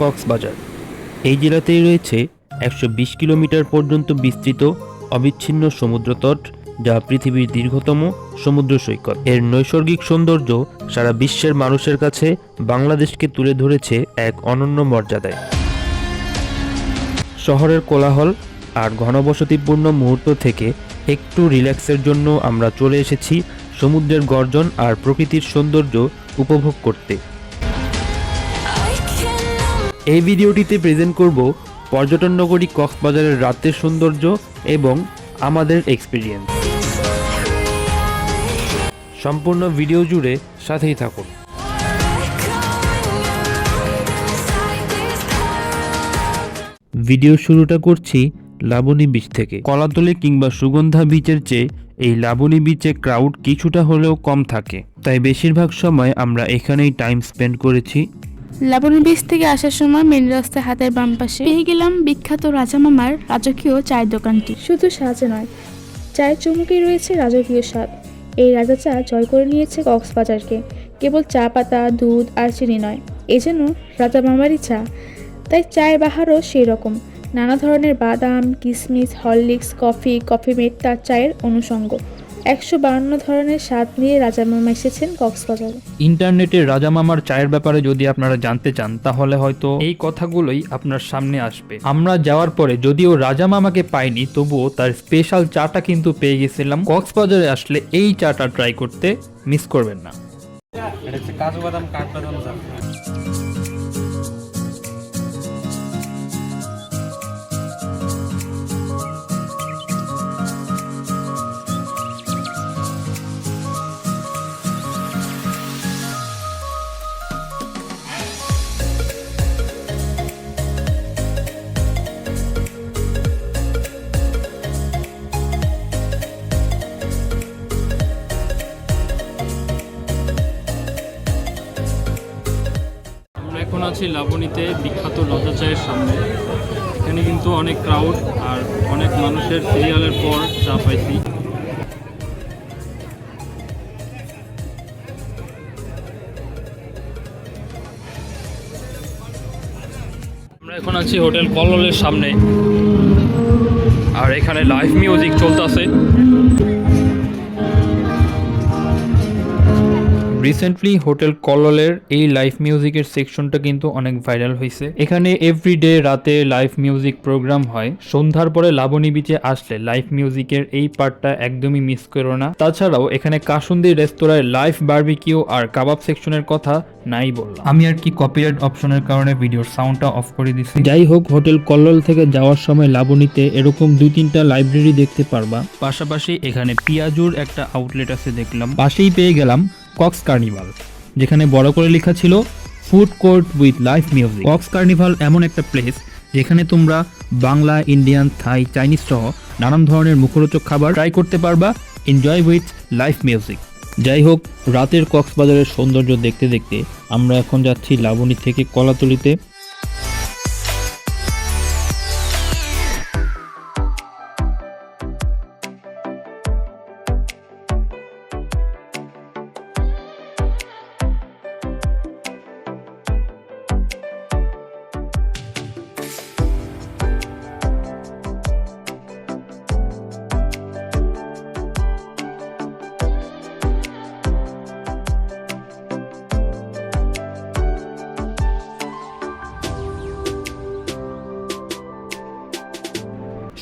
কক্সবাজার। এই জেলাতেই রয়েছে একশো বিশ কিলোমিটার পর্যন্ত বিস্তৃত অবিচ্ছিন্ন সমুদ্রতট, যা পৃথিবীর দীর্ঘতম সমুদ্র সৈকত। এর নৈসর্গিক সৌন্দর্য সারা বিশ্বের মানুষের কাছে বাংলাদেশকে তুলে ধরেছে এক অনন্য মর্যাদায়। শহরের কোলাহল আর ঘনবসতিপূর্ণ মুহূর্ত থেকে একটু রিল্যাক্সের জন্য আমরা চলে এসেছি সমুদ্রের গর্জন আর প্রকৃতির সৌন্দর্য উপভোগ করতে। এই ভিডিওটিতে প্রেজেন্ট করব পর্যটন নগরী কক্সবাজারের রাতের সৌন্দর্য এবং আমাদের এক্সপিরিয়েন্স সম্পূর্ণ ভিডিও জুড়ে সাথেই থাকুন। ভিডিও শুরুটা করছি লাবণী বিচ থেকে। কলাতলি কিংবা সুগন্ধা বিচের চেয়ে এই লাবণী বিচে ক্রাউড কিছুটা হলেও কম থাকে। তাই বেশিরভাগ সময় আমরা এখানেই টাইম স্পেন্ড করেছি। লাবণী বীজ থেকে আসার সময় মেন রাস্তায় হাতের বাম পাশে পেয়ে গেলাম বিখ্যাত রাজা মামার রাজকীয় চায়ের দোকানটি। শুধু সাজে নয়, চায়ের চুমুকেই রয়েছে রাজকীয় স্বাদ। এই রাজা চা জয় করে নিয়েছে কক্সবাজারকে। কেবল চা পাতা, দুধ আর চিনি নয়, এ যেন রাজা মামারই চা। তাই চায়ের বাহারও সেই রকম নানা ধরনের বাদাম কিশমিশ হরলিক্স, কফি কফি মেট তার চায়ের অনুষঙ্গ। একশো বাউন্ন ধরনের স্বাদ নিয়ে রাজা মামা এসেছেন কক্সবাজারে। ইন্টারনেটে রাজা মামার চায়ের ব্যাপারে যদি আপনারা জানতে চান তাহলে হয়তো এই কথাগুলোই আপনার সামনে আসবে। আমরা যাওয়ার পরে যদিও রাজা মামাকে পাইনি তবুও তার স্পেশাল চাটা কিন্তু পেয়ে গেছিলাম। কক্সবাজারে আসলে এই চাটা ট্রাই করতে মিস করবেন না। এটা হচ্ছে কাজু বাদাম কাঠবাদাম চা আছি লাবণীতে, বিখ্যাত লতা চায়ের সামনে। এখানে কিন্তু অনেক ক্রাউড আর অনেক মানুষের সিরিয়ালের পর চা পাইছি। আমরা এখন আছি হোটেল কললের সামনে। আর এখানে লাইভ মিউজিক চলতেছে। রিসেন্টলি হোটেল কললের এই লাইভ মিউজিকের সেকশনটা কিন্তু অনেক ভাইরাল হয়েছে এখানে এভরিডে রাতে লাইভ মিউজিক প্রোগ্রাম হয়। সন্ধ্যার পরে লাবণী বিচে আসলে লাইভ মিউজিকের এই পার্টটা একদমই মিস করো না। তাছাড়াও এখানে কাসুন্দি রেস্তোরাঁয় লাইভ বারবিকিউ আর কাবাব সেকশনের কথা নাই বললাম। আমি আর কি কপিরাইট অপশনের কারণে ভিডিওর সাউন্ডটা অফ করে দিছি। যাই হোক হোটেল কল্লোল থেকে যাওয়ার সময় লাবণীতে এরকম দুই তিনটা লাইব্রেরি দেখতে পারবা। পাশাপাশি এখানে পিয়াজুর একটা আউটলেট আছে দেখলাম। পাশেই পেয়ে গেলাম কক্স কার্নিভাল, যেখানে বড় করে লেখা ছিল food court with live music Cox carnival এমন একটা প্লেস যেখানে তোমরা বাংলা ইন্ডিয়ান থাই চাইনিজ সহ নানান ধরনের মুখরোচক খাবার ট্রাই করতে পারবা এনজয় উইথ লাইভ মিউজিক যাই হোক, রাতের কক্সবাজারের সৌন্দর্য দেখতে দেখতে আমরা এখন যাচ্ছি লাবণী থেকে কলাতলিতে।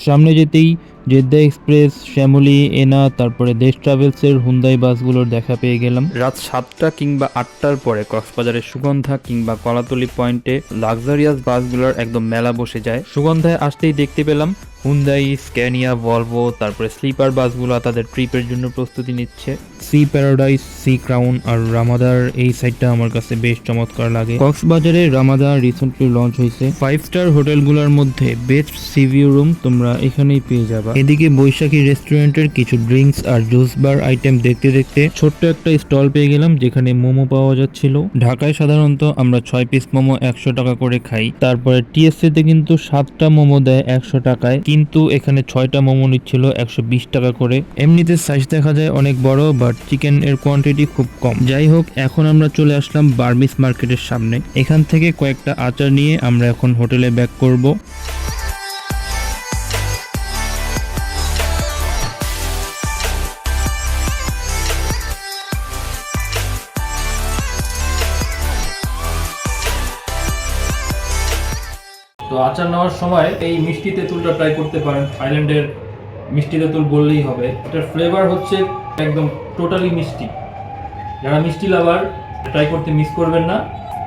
সামনে যেতেই জেদ্দা এক্সপ্রেস শ্যামলি এনা তারপরে দেশ ট্রাভেলসের হুন্দাই বাসগুলোর দেখা পেয়ে গেলাম। রাত সাতটা কিংবা আটটার পরে কক্সবাজারের সুগন্ধা কিংবা কলাতলি পয়েন্টে লাক্সারিয়াস বাসগুলোর একদম মেলা বসে যায়। সুগন্ধায় আসতেই দেখতে পেলাম হুন্দাই স্ক্যানিয়া ভলভো তারপরে স্লিপার বাসগুলো তাদের ট্রিপের জন্য প্রস্তুতি নিচ্ছে। সি প্যারাডাইস সি ক্রাউন আর রামাদার এই সাইডটা আমার কাছে বেশ চমৎকার লাগে। কক্সবাজারে রামাদা রিসেন্টলি লঞ্চ হয়েছে। ফাইভ স্টার হোটেলগুলোর মধ্যে বেস্ট সিভিউ রুম তোমরা এখানেই পেয়ে যাবা। এদিকে বৈশাখী রেস্টুরেন্টের কিছু ড্রিঙ্কস আর জুস বার আইটেম দেখতে দেখতে ছোট্ট একটা স্টল পেয়ে গেলাম, যেখানে মোমো পাওয়া যাচ্ছিল। ঢাকায় সাধারণত আমরা ছয় পিস মোমো একশো টাকা করে খাই। তারপরে টিএসসি তে কিন্তু সাতটা মোমো দেয় একশো টাকায়। কিন্তু এখানে ছয়টা মোমো নিচ্ছিল একশো বিশ টাকা করে। এমনিতে সাইজ দেখা যায় অনেক বড় বাট চিকেন এর কোয়ান্টিটি খুব কম। যাই হোক, এখন আমরা চলে আসলাম বার্মিস মার্কেটের সামনে। এখান থেকে কয়েকটা আচার নিয়ে আমরা এখন হোটেলে ব্যাক করব। তো আচার নেওয়ার সময় এই মিষ্টি তেঁতুলটা ট্রাই করতে পারেন। থাইল্যান্ডের মিষ্টি তেঁতুল বললেই হবে। এটার ফ্লেভার হচ্ছে একদম টোটালি মিষ্টি। যারা মিষ্টি লাভার ট্রাই করতে মিস করবেন না।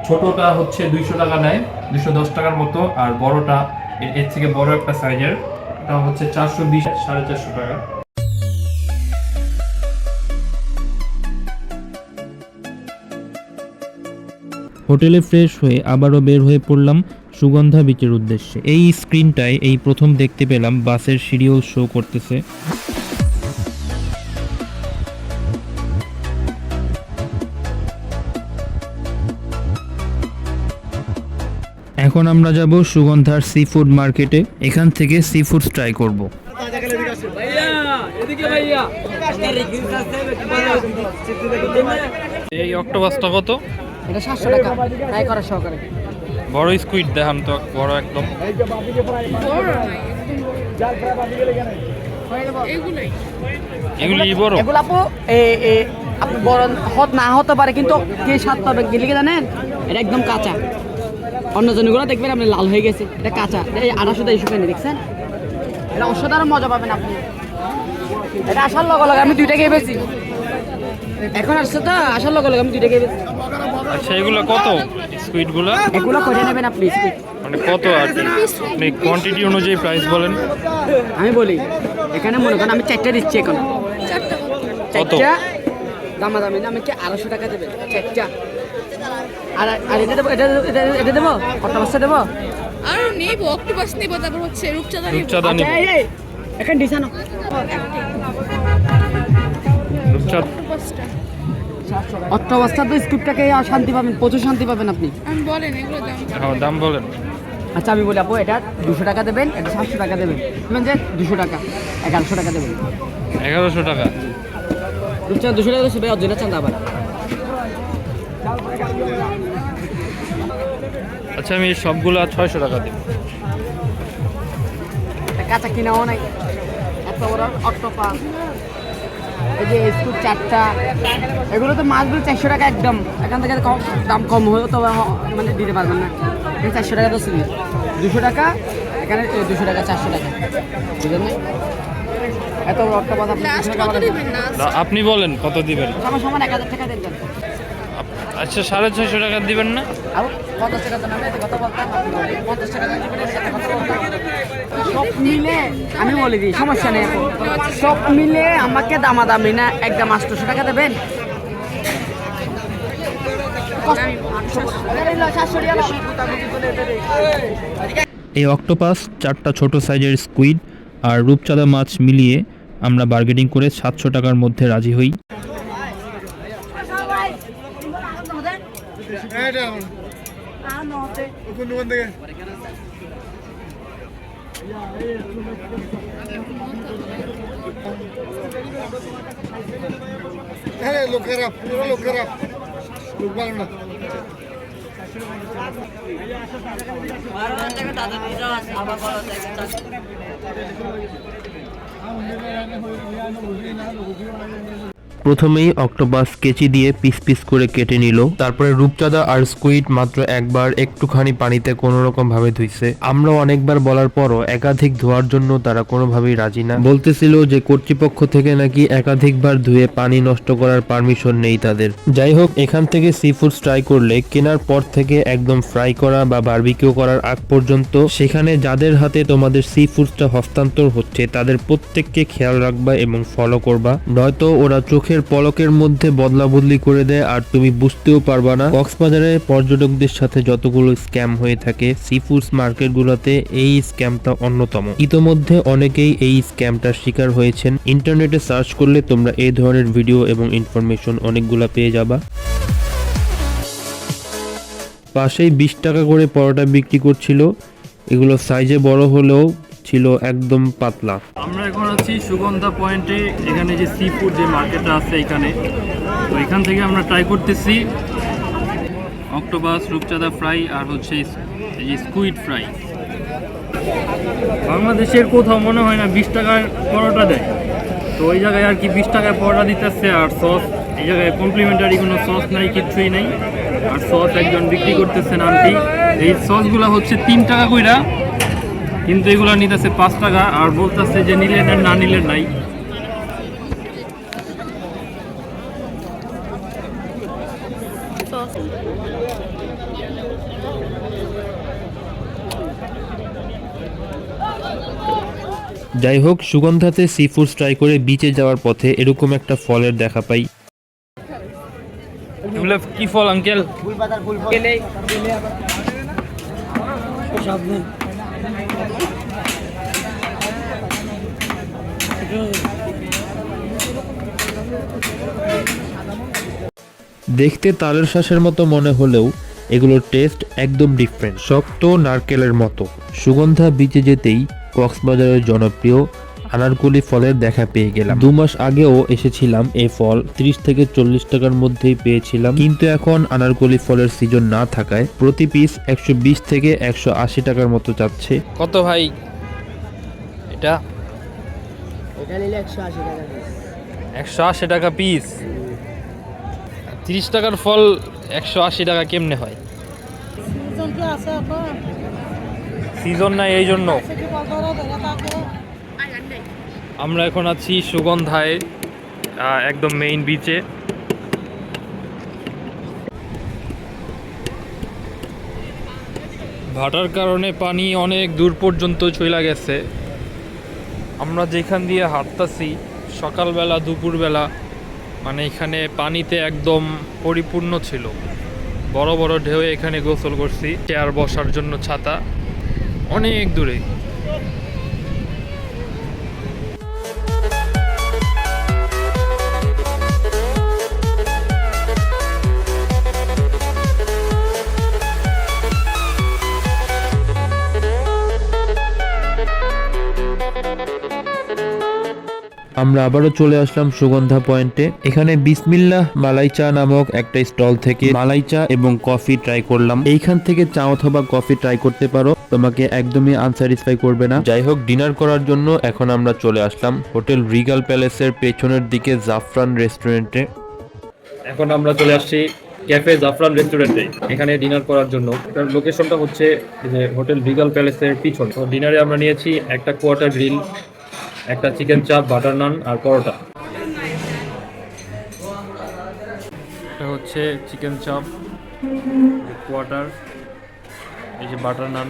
ছোটটা হচ্ছে দুইশো টাকা নেয় দুশো দশ টাকার মতো। আর বড়টা এর- থেকে বড় একটা সাইজের এটা হচ্ছে চারশো বিশ, সাড়ে চারশো টাকা। হোটেলে ফ্রেশ হয়ে আবারও বের হয়ে পড়লাম। সুগন্ধা বিচের উদ্দেশ্যে। এই স্ক্রিনটায় এই প্রথম দেখতে পেলাম বাসের শিডিউল শো করতেছে। এখন আমরা যাব সুগন্ধার সি ফুড মার্কেটে এখান থেকে সি ফুড ট্রাই করব। এই অক্টোপাসটা কত? এটা সাতশো টাকা। ট্রাই করার সহকারে। বড় স্কুইড দেখান তো, বড় একদম। এগুলি বড়। এগুলো আপু আপনি বড় হত না হতে পারে, কিন্তু কে স্বাদ পাবে গেলে কি জানেন? এটা একদম কাঁচা। অন্য জনগুলো দেখবেন আপনি লাল হয়ে গেছে, এটা কাঁচা। এই আড়াইশো দেড়শো কেন দেখছেন? এটা অসাধারণ মজা পাবেন আপনি। এটা আসার লগে লগে আমি দুইটা খেয়ে বেশি এখন আসছে তো, আসার লগে লগে আমি দুইটা খেয়ে বেশি আচ্ছা এগুলো কত স্কুইডগুলো এগুলো করে নেবেন আপনি মানে কত আর কি? কোয়ান্টিটি অনুযায়ী প্রাইস বলেন। আমি বলি এখানে মনে করেন আমি চারটা দিচ্ছি এখন। কত? চারটা? দামা দামি না আমি কি আড়াইশো টাকা দেবেন? চারটা। আর আর এটা দেবো এটা এটা এটা দেবো? কত বস্তা দেবো? আরও নেব অক্টোপাস নেব তারপর হচ্ছে রূপচাঁদা নেব। রূপচাঁদা নিব। আচ্ছা, এই, এখন ডিসানো রূপচাঁদ অষ্ট বস্তা তো স্কুপটাকে শান্তি পাবেন প্রচুর শান্তি পাবেন আপনি। আমি বলেন এগুলো দাম হ্যাঁ, বলেন। আচ্ছা আমি বলি আপু এটা দুশো টাকা দেবেন এটা সাতশো টাকা দেবেন। বলবেন যে দুশো টাকা এগারোশো টাকা দেবেন। এগারোশো টাকা। রূপচাঁদ দুশো টাকা দেবে অর্জুনের চান্দা আবার। আচ্ছা আমি সবগুলো ছয়শো টাকা দিব এটা কাঁচা কিনাও নাই এত বড় অক্টোপাস। এই যে স্কুপ চারটা এগুলো তো মাছগুলো চারশো টাকা একদম। এখান থেকে কম দাম কম হয়েও তো মানে দিতে পারবেন না। এই চারশো টাকা তো সিলি দুশো টাকা এখানে দুশো টাকা চারশো টাকা। বুঝলেন না? এত একটা কথা আপনি লাস্ট 200 টাকা কত বলেন। দিবেন? কত দিবেন? সমান এক হাজার টাকা আপ- আচ্ছা সাড়ে ছয়শো টাকা দিবেন না? পঞ্চাশ টাকা কথা বলতাম পঞ্চাশ টাকা। সব মিলে আমি বলে দিই সমস্যা নেই সব মিলে আমাকে দামাদামি না একদম আটশোশো টাকা দেবেন? এই অক্টোপাস চারটা ছোট সাইজের স্কুইড আর রূপচাঁদা মাছ মিলিয়ে আমরা বার্গেটিং করে সাতশো টাকার মধ্যে রাজি হই। হ্যাঁ লোকেরা পুরো লোকেরা লোক ভালো না। প্রথমেই অক্টোপাস কেচি দিয়ে পিস পিস করে কেটে নিল। তারপরে রূপচাঁদা আর স্কুইড মাত্র একবার একটুখানি পানিতে কোনো রকম ভাবে ধুইছে। আমরা অনেকবার বলার পরও একাধিক ধোয়ার জন্য তারা কোনোভাবেই রাজি না। বলতেছিল যে কর্তৃপক্ষ থেকে নাকি একাধিকবার ধুয়ে পানি নষ্ট করার পারমিশন নেই তাদের। যাই হোক, এখান থেকে সি ফুড ট্রাই করলে, কেনার পর থেকে একদম ফ্রাই করা বা বারবিকিউ করার আগ পর্যন্ত সেখানে যাদের হাতে তোমাদের সি ফুডসটা হস্তান্তর হচ্ছে, তাদের প্রত্যেককে খেয়াল রাখবা এবং ফলো করবা। নয়তো ওরা চোখের পলকের মধ্যে বদলা বদলি করে দেয় আর তুমি বুঝতেও পারবা না। কক্সবাজারে পর্যটকদের সাথে যতগুলো স্ক্যাম হয়ে থাকে সি ফুডস মার্কেটগুলোতে এই স্ক্যামটা অন্যতম। ইতোমধ্যে অনেকেই এই স্ক্যামটার শিকার হয়েছেন। ইন্টারনেটে সার্চ করলে তোমরা এই ধরনের ভিডিও এবং ইনফরমেশন অনেকগুলা পেয়ে যাবা। পাশেই বিশ টাকা করে পরোটা বিক্রি করছিল। এগুলো সাইজে বড় হলেও ছিল একদম পাতলা। আমরা এখন আছি সুগন্ধা পয়েন্টে, এখানে যে সি ফুড যে মার্কেটটা আছে এখানে। তো এখান থেকে আমরা ট্রাই করতেছি অক্টোপাস রূপচাঁদা ফ্রাই আর হচ্ছে এই যে স্কুইড ফ্রাই বাংলাদেশের কোথাও মনে হয় না বিশ টাকার পরোটা দেয়। তো ওই জায়গায় আর কি বিশ টাকায় পরোটা দিতেছে আর সস এই জায়গায় কমপ্লিমেন্টারি কোনো সস নাই, কিচ্ছুই নেই। আর সস একজন বিক্রি করতেছেন আন্টি। এই সসগুলো হচ্ছে তিন টাকা কইরা কিন্তু এগুলো নিতেছে পাঁচ টাকা আর বলতেছে যে নিলেন আর না নিলেন নাই। যাই হোক সুগন্ধাতে সি ফুড ট্রাই করে বিচে যাওয়ার পথে এরকম একটা ফলের দেখা পাই। কি ফল আঙ্কেল? দেখতে তালের শ্বাসের মতো মনে হলেও এগুলোর টেস্ট একদম ডিফারেন্ট শক্ত নারকেলের মতো। সুগন্ধা বিচে যেতেই কক্সবাজারের জনপ্রিয় আনারকুলি ফলের দেখা পেয়ে গেলাম। দু মাস আগেও এসেছিলাম এই ফল। ত্রিশ থেকে চল্লিশ টাকার মধ্যেই পেয়েছিলাম। কিন্তু এখন আনারকুলি ফলের সিজন না থাকায় প্রতি পিস একশো বিশ থেকে একশো আশি টাকার মতো যাচ্ছে। কত ভাই? এটা এটা নিলে একশো আশি টাকা একশো আশি টাকা পিস তিরিশ টাকার ফল একশো আশি টাকা কেমনে হয়? সিজন নাই এই জন্য। আমরা এখন আছি সুগন্ধায় একদম মেইন বিচে ভাটার কারণে পানি অনেক দূর পর্যন্ত চলে গেছে। আমরা যেখান দিয়ে হাঁটতাছি, সকালবেলা, দুপুরবেলা মানে এখানে পানিতে একদম পরিপূর্ণ ছিল। বড় বড় ঢেউ এখানে গোসল করছি, চেয়ার বসার জন্য ছাতা। অনেক দূরে। আমরা আবারও চলে আসলাম সুগন্ধা পয়েন্টে। এখানে বিসমিল্লাহ মালাই চা নামক একটা স্টল থেকে মালাই চা এবং কফি ট্রাই করলাম। এইখান থেকে চা অথবা কফি ট্রাই করতে পারো। তোমাকে একদমই আনস্যাটিসফাই করবে না। যাই হোক ডিনার করার জন্য এখন আমরা চলে আসলাম হোটেল রিগাল প্যালেসের পেছনের দিকে জাফরান রেস্টুরেন্টে। এখন আমরা চলে আসছি ক্যাফে জাফরান রেস্টুরেন্টে। এখানে ডিনার করার জন্য। এটার লোকেশনটা হচ্ছে যে হোটেল রিগাল প্যালেসের পিছন। তো ডিনারে আমরা নিয়েছি একটা কোয়ার্টার গ্রিল একটা চিকেন চাপ বাটার নান আর পরোটা। এটা হচ্ছে চিকেন চাপ কোয়াটার এই যে বাটার নান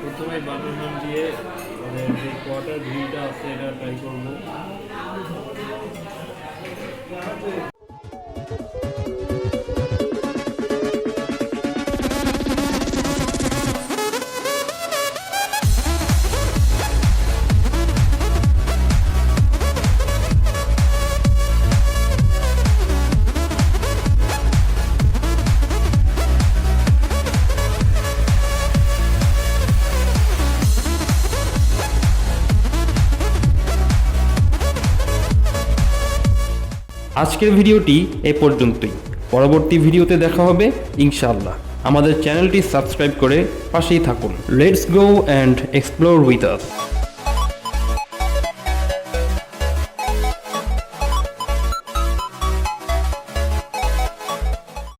প্রথমে বাটার নান দিয়ে মানে যে কোয়ার্টার গ্রিলটা আছে এটা ট্রাই করব। আজকের ভিডিওটি এ পর্যন্তই। পরবর্তী ভিডিওতে দেখা হবে, ইনশাআল্লাহ। আমাদের চ্যানেলটি সাবস্ক্রাইব করে পাশেই থাকুন। Let's go and explore with us